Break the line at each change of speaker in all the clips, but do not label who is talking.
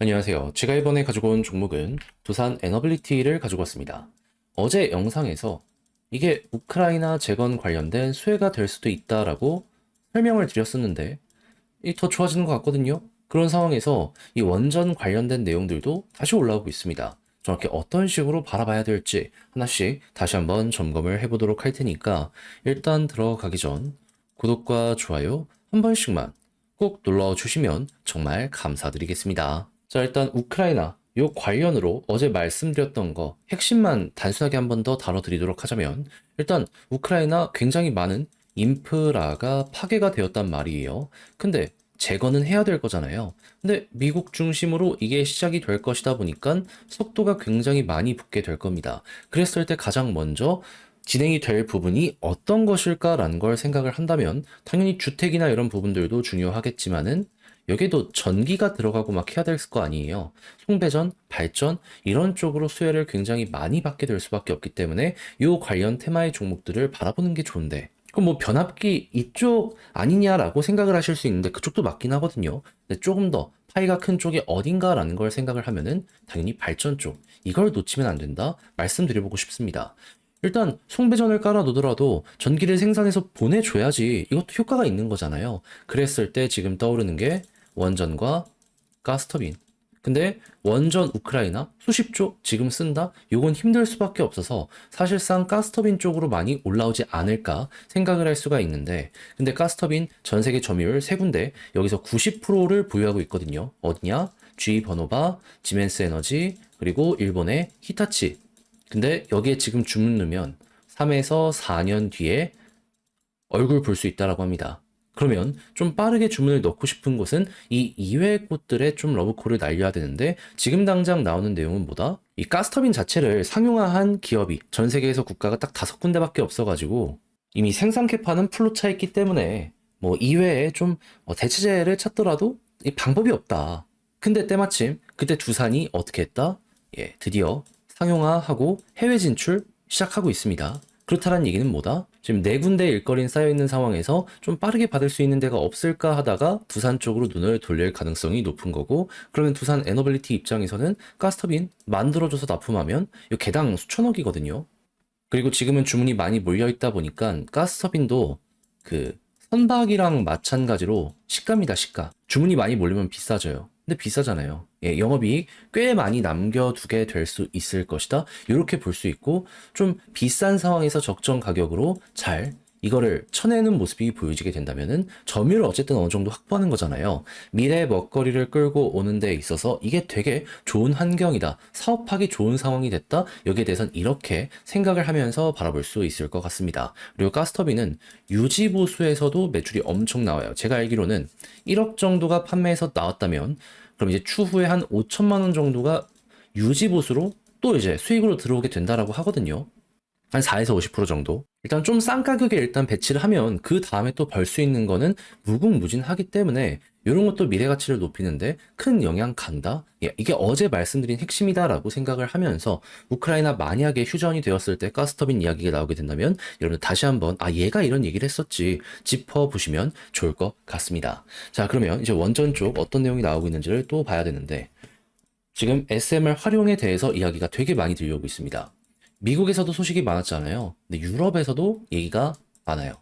안녕하세요. 제가 이번에 가지고 온 종목은 두산 에너빌리티를 가지고 왔습니다. 어제 영상에서 이게 우크라이나 재건 관련된 수혜가 될 수도 있다라고 설명을 드렸었는데 이더 좋아지는 것 같거든요. 그런 상황에서 이 원전 관련된 내용들도 다시 올라오고 있습니다. 정확히 어떤 식으로 바라봐야 될지 하나씩 다시 한번 점검을 해보도록 할 테니까 일단 들어가기 전 구독과 좋아요 한 번씩만 꼭 눌러 주시면 정말 감사드리겠습니다. 자, 일단 우크라이나 요 관련으로 어제 말씀드렸던 거 핵심만 단순하게 한 번 더 다뤄드리도록 하자면 일단 우크라이나 굉장히 많은 인프라가 파괴가 되었단 말이에요. 근데 재건은 해야 될 거잖아요. 근데 미국 중심으로 이게 시작이 될 것이다 보니까 속도가 굉장히 많이 붙게 될 겁니다. 그랬을 때 가장 먼저 진행이 될 부분이 어떤 것일까라는 걸 생각을 한다면 당연히 주택이나 이런 부분들도 중요하겠지만은 여기에도 전기가 들어가고 막 해야 될 거 아니에요. 송배전, 발전 이런 쪽으로 수혜를 굉장히 많이 받게 될 수밖에 없기 때문에 이 관련 테마의 종목들을 바라보는 게 좋은데 그럼 뭐 변압기 이쪽 아니냐라고 생각을 하실 수 있는데 그쪽도 맞긴 하거든요. 근데 조금 더 파이가 큰 쪽이 어딘가라는 걸 생각을 하면은 당연히 발전 쪽 이걸 놓치면 안 된다 말씀드려보고 싶습니다. 일단 송배전을 깔아 놓더라도 전기를 생산해서 보내줘야지 이것도 효과가 있는 거잖아요. 그랬을 때 지금 떠오르는 게 원전과 가스터빈. 근데 원전 우크라이나 수십조 지금 쓴다? 요건 힘들 수밖에 없어서 사실상 가스터빈 쪽으로 많이 올라오지 않을까 생각을 할 수가 있는데 근데 가스터빈 전 세계 점유율 세 군데 여기서 90%를 보유하고 있거든요. 어디냐? G 버노바, 지멘스 에너지, 그리고 일본의 히타치. 근데 여기에 지금 주문 넣으면 3에서 4년 뒤에 얼굴 볼 수 있다라고 합니다. 그러면 좀 빠르게 주문을 넣고 싶은 곳은 이 이외의 곳들에 좀 러브콜을 날려야 되는데 지금 당장 나오는 내용은 뭐다? 이 가스터빈 자체를 상용화한 기업이 전 세계에서 국가가 딱 다섯 군데밖에 없어가지고 이미 생산 캐파는 풀로 차 있기 때문에 뭐 이외에 좀 어, 대체제를 찾더라도 이 방법이 없다. 근데 때마침 그때 두산이 어떻게 했다? 예, 드디어 상용화하고 해외 진출 시작하고 있습니다. 그렇다는 얘기는 뭐다? 지금 네 군데 일거리는 쌓여 있는 상황에서 좀 빠르게 받을 수 있는 데가 없을까 하다가 두산 쪽으로 눈을 돌릴 가능성이 높은 거고 그러면 두산 에너빌리티 입장에서는 가스터빈 만들어줘서 납품하면 이 개당 수천억이거든요. 그리고 지금은 주문이 많이 몰려 있다 보니까 가스터빈도 그 선박이랑 마찬가지로 시가입니다, 시가. 주문이 많이 몰리면 비싸져요. 근데 비싸잖아요. 예, 영업이익 꽤 많이 남겨두게 될 수 있을 것이다. 이렇게 볼 수 있고 좀 비싼 상황에서 적정 가격으로 잘 이거를 쳐내는 모습이 보여지게 된다면은 점유율을 어쨌든 어느 정도 확보하는 거잖아요. 미래 먹거리를 끌고 오는 데 있어서 이게 되게 좋은 환경이다. 사업하기 좋은 상황이 됐다. 여기에 대해선 이렇게 생각을 하면서 바라볼 수 있을 것 같습니다. 그리고 가스터비는 유지보수에서도 매출이 엄청 나와요. 제가 알기로는 1억 정도가 판매에서 나왔다면 그럼 이제 추후에 한 5천만 원 정도가 유지보수로 또 이제 수익으로 들어오게 된다라고 하거든요. 한 4에서 50% 정도. 일단 좀 싼 가격에 일단 배치를 하면 그 다음에 또 벌 수 있는 거는 무궁무진하기 때문에 이런 것도 미래 가치를 높이는데 큰 영향 간다? 예, 이게 어제 말씀드린 핵심이다라고 생각을 하면서 우크라이나 만약에 휴전이 되었을 때 가스터빈 이야기가 나오게 된다면 여러분 다시 한번 아 얘가 이런 얘기를 했었지 짚어 보시면 좋을 것 같습니다. 자 그러면 이제 원전 쪽 어떤 내용이 나오고 있는지를 또 봐야 되는데 지금 SMR 활용에 대해서 이야기가 되게 많이 들려오고 있습니다. 미국에서도 소식이 많았잖아요. 근데 유럽에서도 얘기가 많아요.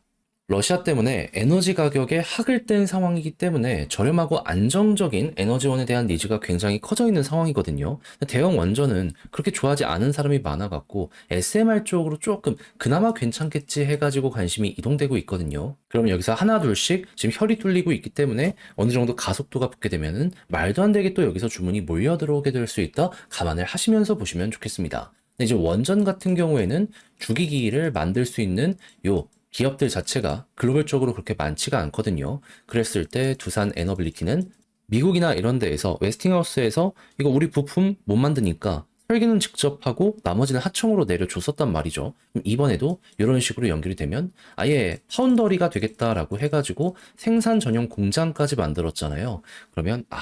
러시아 때문에 에너지 가격에 학을 뗀 상황이기 때문에 저렴하고 안정적인 에너지원에 대한 니즈가 굉장히 커져 있는 상황이거든요. 대형 원전은 그렇게 좋아하지 않은 사람이 많아갖고 SMR 쪽으로 조금 그나마 괜찮겠지 해가지고 관심이 이동되고 있거든요. 그럼 여기서 하나 둘씩 지금 혈이 뚫리고 있기 때문에 어느 정도 가속도가 붙게 되면은 말도 안 되게 또 여기서 주문이 몰려 들어오게 될 수 있다 감안을 하시면서 보시면 좋겠습니다. 이제 원전 같은 경우에는 주기기를 만들 수 있는 요 기업들 자체가 글로벌적으로 그렇게 많지가 않거든요. 그랬을 때 두산 에너빌리티는 미국이나 이런 데에서 웨스팅하우스에서 이거 우리 부품 못 만드니까 설계는 직접 하고 나머지는 하청으로 내려줬었단 말이죠. 이번에도 이런 식으로 연결이 되면 아예 파운더리가 되겠다라고 해가지고 생산 전용 공장까지 만들었잖아요. 그러면 아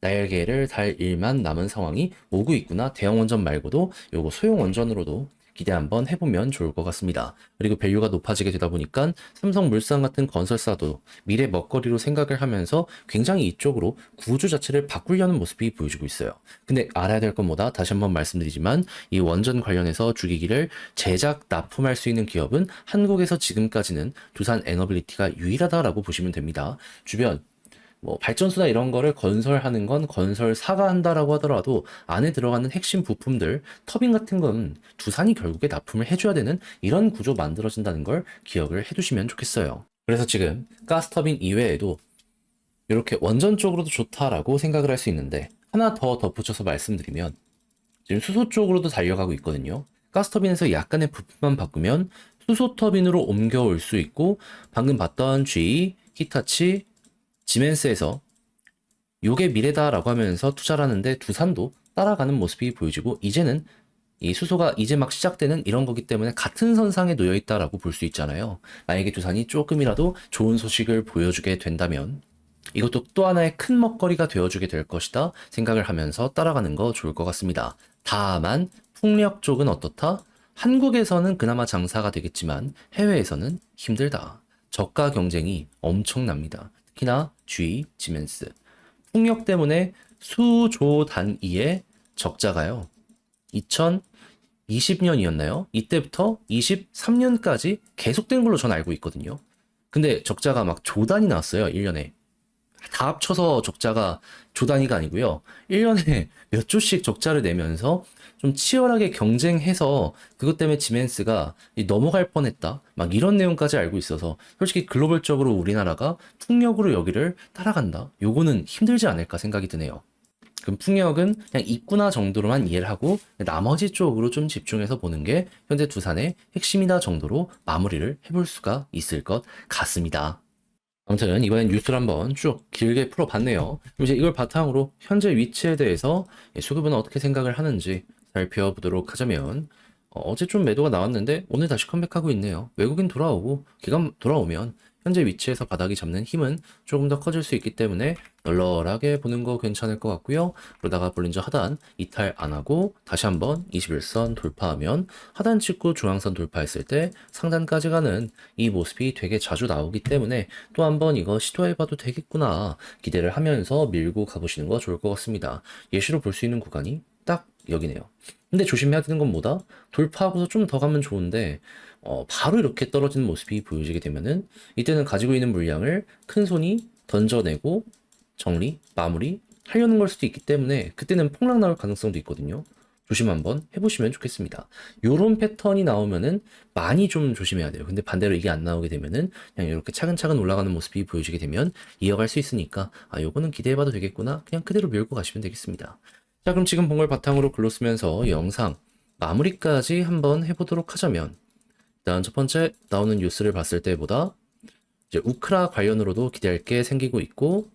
날개를 달 일만 남은 상황이 오고 있구나. 대형 원전 말고도 요거 소형 원전으로도 기대 한번 해보면 좋을 것 같습니다. 그리고 밸류가 높아지게 되다 보니까 삼성물산 같은 건설사도 미래 먹거리로 생각을 하면서 굉장히 이쪽으로 구조 자체를 바꾸려는 모습이 보여주고 있어요. 근데 알아야 될건 뭐다? 다시 한번 말씀드리지만 이 원전 관련해서 주기기를 제작, 납품할 수 있는 기업은 한국에서 지금까지는 두산 에너빌리티가 유일하다라고 보시면 됩니다. 주변 뭐 발전소나 이런 거를 건설하는 건 건설사가 한다라고 하더라도 안에 들어가는 핵심 부품들, 터빈 같은 건 두산이 결국에 납품을 해줘야 되는 이런 구조 만들어진다는 걸 기억을 해두시면 좋겠어요. 그래서 지금 가스터빈 이외에도 이렇게 원전 쪽으로도 좋다라고 생각을 할 수 있는데 하나 더 덧붙여서 말씀드리면 지금 수소 쪽으로도 달려가고 있거든요. 가스터빈에서 약간의 부품만 바꾸면 수소 터빈으로 옮겨올 수 있고 방금 봤던 GE, 히타치, 지멘스에서 요게 미래다라고 하면서 투자를 하는데 두산도 따라가는 모습이 보여지고 이제는 이 수소가 이제 막 시작되는 이런 거기 때문에 같은 선상에 놓여 있다라고 볼 수 있잖아요. 만약에 두산이 조금이라도 좋은 소식을 보여주게 된다면 이것도 또 하나의 큰 먹거리가 되어주게 될 것이다 생각을 하면서 따라가는 거 좋을 것 같습니다. 다만 풍력 쪽은 어떻다? 한국에서는 그나마 장사가 되겠지만 해외에서는 힘들다. 저가 경쟁이 엄청납니다. 특히나 G, 지멘스. 풍력 때문에 수조 단위의 적자가요. 2020년이었나요? 이때부터 23년까지 계속된 걸로 전 알고 있거든요. 근데 적자가 막 조단이 나왔어요, 1년에. 다 합쳐서 적자가 조 단위가 아니고요. 1년에 몇 조씩 적자를 내면서 좀 치열하게 경쟁해서 그것 때문에 지멘스가 이 넘어갈 뻔했다. 막 이런 내용까지 알고 있어서 솔직히 글로벌적으로 우리나라가 풍력으로 여기를 따라간다. 요거는 힘들지 않을까 생각이 드네요. 그럼 풍력은 그냥 있구나 정도로만 이해를 하고 나머지 쪽으로 좀 집중해서 보는 게 현재 두산의 핵심이다 정도로 마무리를 해볼 수가 있을 것 같습니다. 아무튼 이번엔 뉴스를 한번 쭉 길게 풀어봤네요. 그럼 이제 이걸 바탕으로 현재 위치에 대해서 수급은 어떻게 생각을 하는지 살펴보도록 하자면 어, 어제 좀 매도가 나왔는데 오늘 다시 컴백하고 있네요. 외국인 돌아오고 기간 돌아오면 현재 위치에서 바닥이 잡는 힘은 조금 더 커질 수 있기 때문에 널널하게 보는 거 괜찮을 것 같고요. 그러다가 볼린저 하단 이탈 안 하고 다시 한번 21선 돌파하면 하단 찍고 중앙선 돌파했을 때 상단까지 가는 이 모습이 되게 자주 나오기 때문에 또 한번 이거 시도해봐도 되겠구나 기대를 하면서 밀고 가보시는 거 좋을 것 같습니다. 예시로 볼 수 있는 구간이 딱 여기네요. 근데 조심해야 되는 건 뭐다? 돌파하고서 좀 더 가면 좋은데 어, 바로 이렇게 떨어지는 모습이 보여지게 되면은 이때는 가지고 있는 물량을 큰 손이 던져내고 정리, 마무리 하려는 걸 수도 있기 때문에 그때는 폭락 나올 가능성도 있거든요. 조심 한번 해보시면 좋겠습니다. 요런 패턴이 나오면은 많이 좀 조심해야 돼요. 근데 반대로 이게 안 나오게 되면은 그냥 이렇게 차근차근 올라가는 모습이 보여지게 되면 이어갈 수 있으니까 아 요거는 기대해봐도 되겠구나 그냥 그대로 밀고 가시면 되겠습니다. 자 그럼 지금 본 걸 바탕으로 글로 쓰면서 영상 마무리까지 한번 해보도록 하자면 일단 첫 번째 나오는 뉴스를 봤을 때보다 이제 우크라 관련으로도 기대할 게 생기고 있고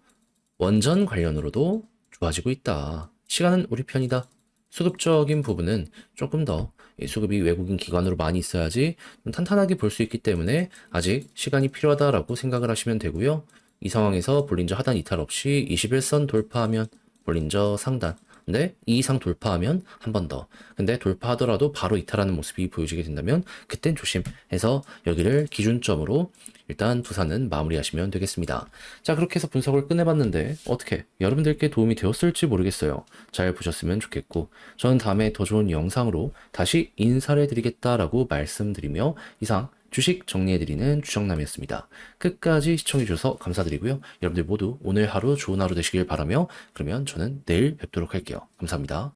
원전 관련으로도 좋아지고 있다. 시간은 우리 편이다. 수급적인 부분은 조금 더 수급이 외국인 기관으로 많이 있어야지 좀 탄탄하게 볼 수 있기 때문에 아직 시간이 필요하다라고 생각을 하시면 되고요. 이 상황에서 볼린저 하단 이탈 없이 21선 돌파하면 볼린저 상단 근데 이 이상 돌파하면 한 번 더. 근데 돌파하더라도 바로 이탈하는 모습이 보여지게 된다면 그땐 조심해서 여기를 기준점으로 일단 부산은 마무리하시면 되겠습니다. 자, 그렇게 해서 분석을 끝내봤는데 어떻게 여러분들께 도움이 되었을지 모르겠어요. 잘 보셨으면 좋겠고 저는 다음에 더 좋은 영상으로 다시 인사를 해드리겠다라고 말씀드리며 이상 주식 정리해드리는 주정남이었습니다. 끝까지 시청해주셔서 감사드리고요. 여러분들 모두 오늘 하루 좋은 하루 되시길 바라며 그러면 저는 내일 뵙도록 할게요. 감사합니다.